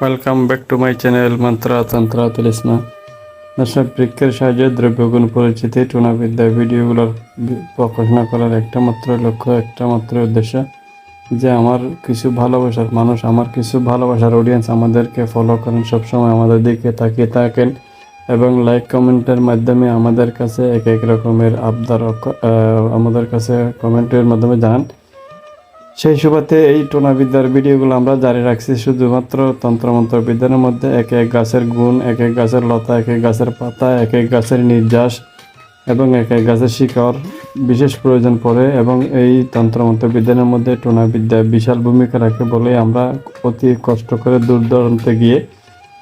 Welcome back to my channel মন্ত্র তন্ত্র তিলিসমা দর্শক বৃক্ষের সাহায্যে দ্রব্যগুণ পরিচিতি টুনাবিদ্যা ভিডিওগুলোর প্রকাশনা করার একটা মাত্র লক্ষ্য একটা মাত্র উদ্দেশ্য যে আমার কিছু ভালোবাসার মানুষ, আমার কিছু ভালোবাসার অডিয়েন্স আমাদেরকে ফলো করেন সবসময় আমাদের দিকে তাকিয়ে থাকেন এবং লাইক কমেন্টের মাধ্যমে আমাদের কাছে এক এক রকমের আবদার আমাদের কাছে কমেন্টের মাধ্যমে জানান। সেই সুবাদে এই টোনাবিদ্যার ভিডিওগুলো আমরা জারি রাখছি। শুধুমাত্র তন্ত্রমন্ত্র বিদ্যার মধ্যে এক এক গাছের গুণ, এক এক গাছের লতা, এক এক গাছের পাতা, এক এক গাছের নির্যাস এবং এক এক গাছের শিকড় বিশেষ প্রয়োজন পড়ে এবং এই তন্ত্রমন্ত্র বিজ্ঞানের মধ্যে টোনাবিদ্যা বিশাল ভূমিকা রাখে বলে আমরা অতি কষ্ট করে দূর দূরান্তে গিয়ে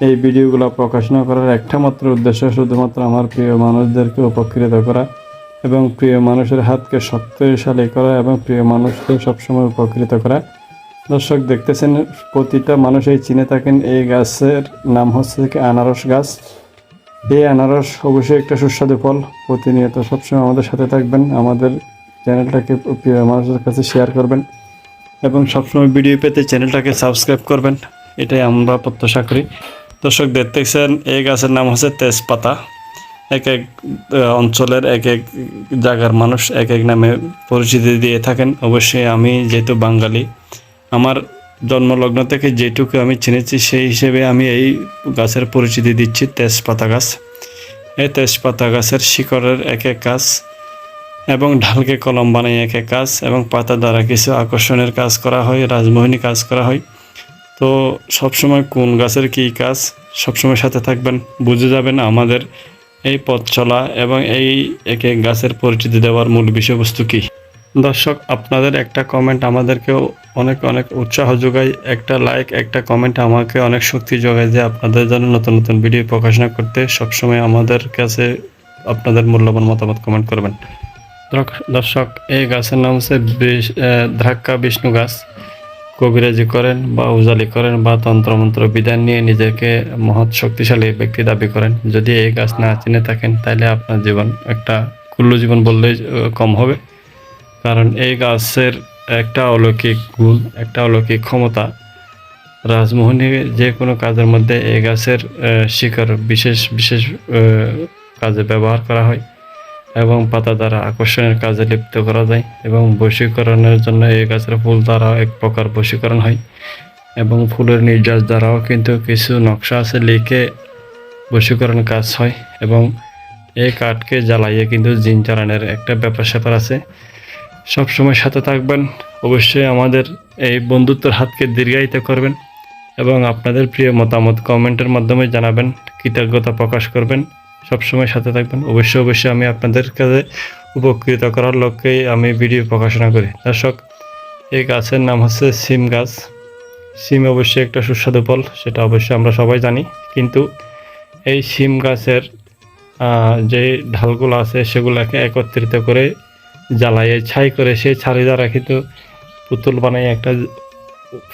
এই ভিডিওগুলো প্রকাশনা করার একটা মাত্র উদ্দেশ্য শুধুমাত্র আমার প্রিয় মানুষদেরকে উপকৃত করা। এবং প্রিয় মানুষের হাতকে শক্তিশালী করা এবং প্রিয় মানুষকে সবসময় উপকৃত করা। দর্শক, দেখতেছেন প্রতিটা মানুষ এই চিনে থাকেন এই গাছের নাম হচ্ছে আনারস গাছ। এই আনারস অবশ্যই একটা সুস্বাদু ফল। প্রতিনিয়ত সবসময় আমাদের সাথে থাকবেন। আমাদের চ্যানেলটাকে প্রিয় মানুষের কাছে শেয়ার করবেন এবং সবসময় ভিডিও পেতে চ্যানেলটাকে সাবস্ক্রাইব করবেন। এটাই আমরা প্রত্যাশা করি। দর্শক, দেখতেছেন এই গাছের নাম হচ্ছে তেজপাতা। এক এক অঞ্চলের এক এক জায়গার মানুষ এক এক নামে পরিচিতি দিয়ে থাকেন। অবশ্যই আমি যেহেতু বাঙালি, আমার জন্মলগ্ন থেকে যেটুকু আমি চিনেছি সেই হিসেবে আমি এই গাছের পরিচিতি দিচ্ছি, তেজপাতা গাছ। এই তেজপাতা গাছের শিকড়ের এক এক কাজ এবং ঢালকে কলম বানাই এক এক কাজ এবং পাতা দ্বারা কিছু আকর্ষণের কাজ করা হয়, রাজমোহিনী কাজ করা হয়। তো সবসময় কোন গাছের কী কাজ সবসময় সাথে থাকবেন, বুঝে যাবেন আমাদের এই পথ চলা এবং এই এক গাছের পরিচিতি দেওয়ার মূল বিষয়বস্তু কী? দর্শক, আপনাদের একটা কমেন্ট আমাদেরকেও অনেক অনেক উৎসাহ যোগায়, একটা লাইক একটা কমেন্ট আমাকে অনেক শক্তি যোগায় যে আপনাদের জন্য নতুন নতুন ভিডিও প্রকাশনা করতে সবসময় আমাদের কাছে আপনাদের মূল্যবান মতামত কমেন্ট করবেন। দর্শক- এই গাছের নাম হচ্ছে ধাক্কা বিষ্ণু গাছ। কবিরাজি করেন বা উজালি করেন বা তন্ত্রমন্ত্র, বিধান নিয়ে নিজেকে মহৎ শক্তিশালী ব্যক্তি দাবি করেন। যদি এই গাছ না চিনে থাকেন তাহলে আপনার জীবন একটা কুল্লু জীবন বললেই কম হবে। কারণ এই গাছের একটা অলৌকিক গুণ, একটা অলৌকিক ক্ষমতা, রাজমোহনী যে কোনো কাজের মধ্যে এই গাছের শিকার বিশেষ বিশেষ কাজে ব্যবহার করা হয়। এবং পাতা দ্বারা আকর্ষণের কাজে লিপ্ত করা যায় এবং বশীকরণের জন্য এই গাছের ফুল দ্বারাও এক প্রকার বশীকরণ হয় এবং ফুলের নির্যাস দ্বারাও কিন্তু কিছু নকশা আছে লিখে বশীকরণ কাজ হয় এবং এই কাঠকে জ্বালাইয়ে কিন্তু জিন চালানের একটা ব্যাপার স্যাপার আছে। সবসময় সাথে থাকবেন, অবশ্যই আমাদের এই বন্ধুত্বের হাতকে দীর্ঘায়িত করবেন এবং আপনাদের প্রিয় মতামত কমেন্টের মাধ্যমে জানাবেন, কৃতজ্ঞতা প্রকাশ করবেন। সবসময় সাথে থাকবেন। অবশ্যই অবশ্যই আমি আপনাদের কাছে উপকৃত করার লক্ষ্যেই আমি ভিডিও প্রকাশনা করি। দর্শক, এই গাছের নাম হচ্ছে সিম গাছ। সিম অবশ্যই একটা সুস্বাদু ফল, সেটা অবশ্যই আমরা সবাই জানি। কিন্তু এই সিম গাছের যে ঢালগুলো আছে, সেগুলোকে একত্রিত করে জ্বালাইয়ে ছাই করে সেই ছাড়ি দ্বারা কিন্তু পুতুল বানাই একটা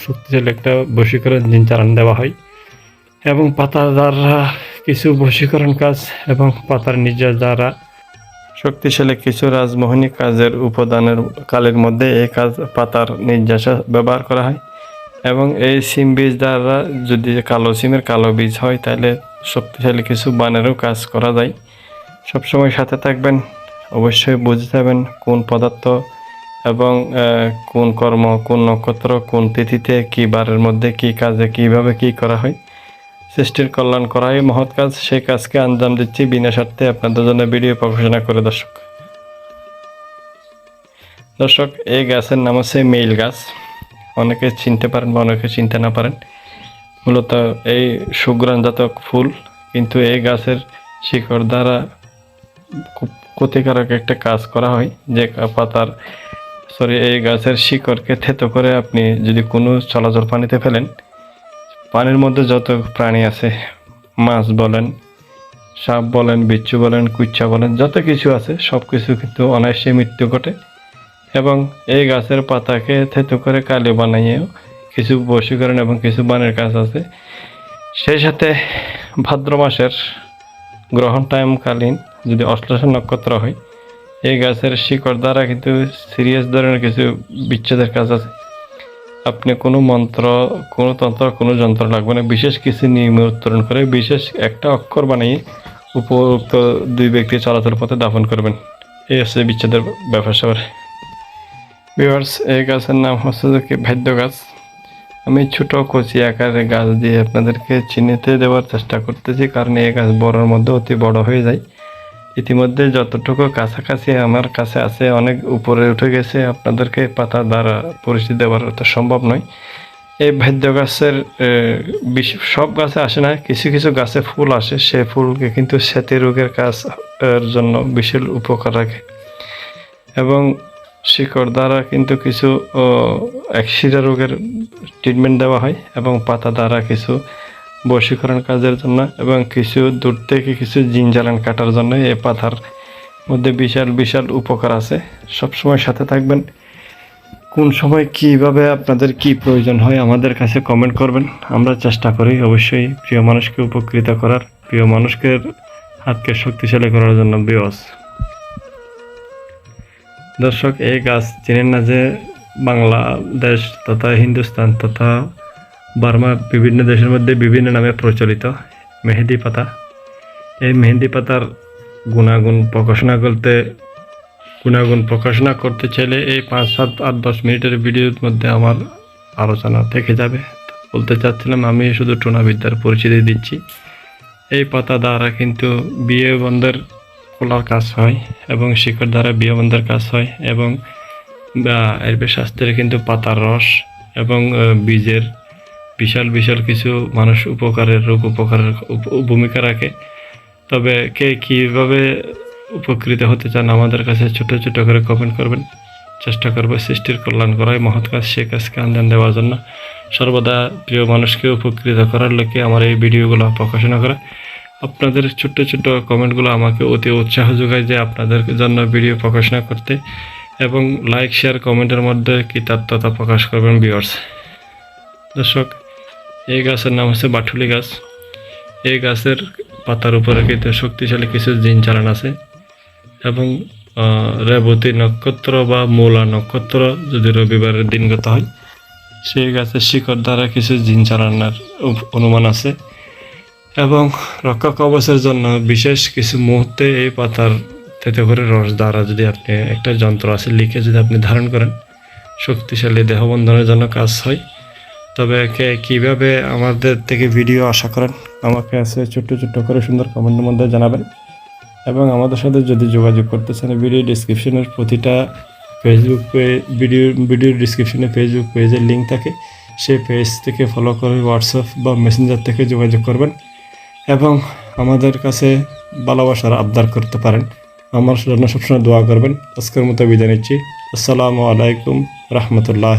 শক্তিশালী একটা বশীকরণ জিন চালান দেওয়া হয়। এবং পাতা দ্বারা কিছু বশীকরণ কাজ এবং পাতার নির্যাস দ্বারা শক্তিশালী কিছু রাজমোহিনী কাজের উপাদানের কালের মধ্যে এই কাজ পাতার নির্যাস ব্যবহার করা হয়। এবং এই সিম বীজ দ্বারা যদি কালো সিমের কালো বীজ হয়, তাহলে শক্তিশালী কিছু বানেরও কাজ করা যায়। সবসময় সাথে থাকবেন, অবশ্যই বুঝে যাবেন কোন পদার্থ এবং কোন কর্ম, কোন নক্ষত্র, কোন তিথিতে, কী বারের মধ্যে কী কাজে, কীভাবে কী করা হয়। সৃষ্টির কল্যাণ করাই মহৎ কাজ। সেই কাজকে আঞ্জাম দিচ্ছি বিনা স্বার্থে আপনাদের জন্য ভিডিও প্রকাশনা করে, দর্শক। দর্শক, এই গাছের নাম হচ্ছে মেইল গাছ। অনেকে চিনতে পারেন বা অনেকে চিনতে না পারেন। মূলত এই সুগ্রাণজাত ফুল কিন্তু এই গাছের শিকড় দ্বারা খুব ক্ষতিকারক একটা কাজ করা হয়। যে পাতার, সরি, এই গাছের শিকড়কে থেতো করে আপনি যদি কোনো চলাচল পানিতে ফেলেন পানির মধ্যে যত প্রাণী আছে, মাছ বলেন, সাপ বলেন, বিচ্ছু বলেন কুচ্ছা বলেন, যত কিছু আছে সব কিছু কিন্তু অনায়াসে মৃত্যু ঘটে। এবং এই গাছের পাতাকে থেতো করে কালি বানাইয়েও কিছু বশীকরণ এবং কিছু বানের কাজ আছে। সেই সাথে ভাদ্র মাসের গ্রহণ টাইমকালীন যদি অশ্লেষা নক্ষত্র হয়, এই গাছের শিকড় দ্বারা কিন্তু সিরিয়াস ধরনের কিছু বিচ্ছেদের কাজ আছে। আপনি কোনো মন্ত্র, কোনো তন্ত্র, কোনো যন্ত্র লাগবে না। বিশেষ কিছু নিয়মে উত্তরণ করে, বিশেষ একটা অক্ষর বানিয়ে উপরোক্ত দুই ব্যক্তি চলাচল পথে দাফন করবেন। এই হচ্ছে বিচ্ছেদের ব্যাপার স্যাপার। ভিউয়ার্স, এই গাছের নাম হচ্ছে কি? ভাদ্য গাছ। আমি ছোট কচি আকারের গাছ দিয়ে আপনাদেরকে চিনিতে দেওয়ার চেষ্টা করতেছি, কারণ এই গাছ বড়োর মধ্যে অতি বড় হয়ে যায়। ইতিমধ্যে যতটুকু কাছাকাছি আমার কাছে আছে, অনেক উপরে উঠে গেছে। আপনাদেরকে পাতা দ্বারা পরিচিতি দেওয়ার তো সম্ভব নয়। এই ভাদ্য গাছের সব গাছে আসে না, কিছু কিছু গাছে ফুল আসে। সে ফুলকে কিন্তু স্যাতি রোগের কাজ এর জন্য বিশাল উপকার রাখে। এবং শিকড় দ্বারা কিন্তু কিছু একশিরা রোগের ট্রিটমেন্ট দেওয়া হয় এবং পাতা দ্বারা কিছু বশীকরণ কাজের জন্য এবং কিছু দূর থেকে কিছু জিন জ্বালান কাটার জন্য এই পাথার মধ্যে বিশাল বিশাল উপকার আছে। সবসময় সাথে থাকবেন। কোন সময় কীভাবে আপনাদের কি প্রয়োজন হয় আমাদের কাছে কমেন্ট করবেন। আমরা চেষ্টা করি অবশ্যই প্রিয় মানুষকে উপকৃত করার, প্রিয় মানুষকে হাতকে শক্তিশালী করার জন্য বিয়স দর্শক, এই গাছ চেনেন না যে বাংলাদেশ তথা হিন্দুস্তান তথা বার্মা বিভিন্ন দেশের মধ্যে বিভিন্ন নামে প্রচলিত মেহেদি পাতা। এই মেহেদি পাতার গুণাগুণ প্রকাশনা করতে, গুণাগুণ প্রকাশনা করতে চাইলে এই পাঁচ, সাত, আট, দশ মিনিটের ভিডিওর মধ্যে আমার আলোচনা থেকে যাবে। বলতে চাচ্ছিলাম, আমি শুধু টুনাবিদ্যার পরিচিতি দিচ্ছি। এই পাতা দ্বারা কিন্তু বিয়ে বন্ধের খোলার কাজ হয় এবং শিকড় দ্বারা বিয়ে বন্ধের কাজ হয় এবং আয়ুর্বেদ শাস্ত্রে কিন্তু পাতার রস এবং বীজের বিশাল বিশাল কিছু মানুষ উপকারের, রোগ উপকারের ভূমিকা রাখে। তবে কে কীভাবে উপকৃত হতে চান আমাদের কাছে ছোট ছোট করে কমেন্ট করবেন। চেষ্টা করব সৃষ্টির কল্যাণ করায় মহৎ কাজ, সে কাজকে আঞ্জাম দেওয়ার জন্য। সর্বদা প্রিয় মানুষকে উপকৃত করার লক্ষ্যে আমার এই ভিডিওগুলো প্রকাশনা করা। আপনাদের ছোট্ট ছোট্ট কমেন্টগুলো আমাকে অতি উৎসাহ যোগায় যে আপনাদের জন্য ভিডিও প্রকাশনা করতে। এবং লাইক শেয়ার কমেন্টের মধ্যে কৃতার্থতা প্রকাশ করবেন ভিউয়ার্স দর্শক এই গাছের নাম হচ্ছে বাঠুলি গাছ। এই গাছের পাতার উপরে কিন্তু শক্তিশালী কিছু জিন চালান আছে এবং রেবতী নক্ষত্র বা মূলা নক্ষত্র যদি রবিবারের দিনগত হয়, সেই গাছের শিকড় দ্বারা কিছু জিন চালানোর অনুমান আছে। এবং রক্ষা কবচের জন্য বিশেষ কিছু মুহূর্তে এই পাতার তেতে করে রস দ্বারা যদি আপনি একটা যন্ত্র আছে লিখে যদি আপনি ধারণ করেন, শক্তিশালী দেহবন্ধনের জন্য কাজ হয়। তবে কে কীভাবে আমাদের থেকে ভিডিও আশা করেন? আমাকে আছে ছোট্ট ছোট্ট করে সুন্দর কমেন্টের মধ্যে জানাবেন। এবং আমাদের সাথে যদি যোগাযোগ করতে চান ভিডিও ডিসক্রিপশনের প্রতিটা ফেসবুক পেজ ভিডিও ভিডিও ডিসক্রিপশনে ফেসবুক পেজের লিঙ্ক থাকে। সেই পেজ থেকে ফলো করে হোয়াটসঅ্যাপ বা মেসেঞ্জার থেকে যোগাযোগ করবেন। এবং আমাদের কাছে ভালোবাসার আবদার করতে পারেন। আমার জন্য সবসময় দোয়া করবেন। আজকের মতো বিদায় নিচ্ছি। আসসালামু আলাইকুম, রহমতুল্লাহ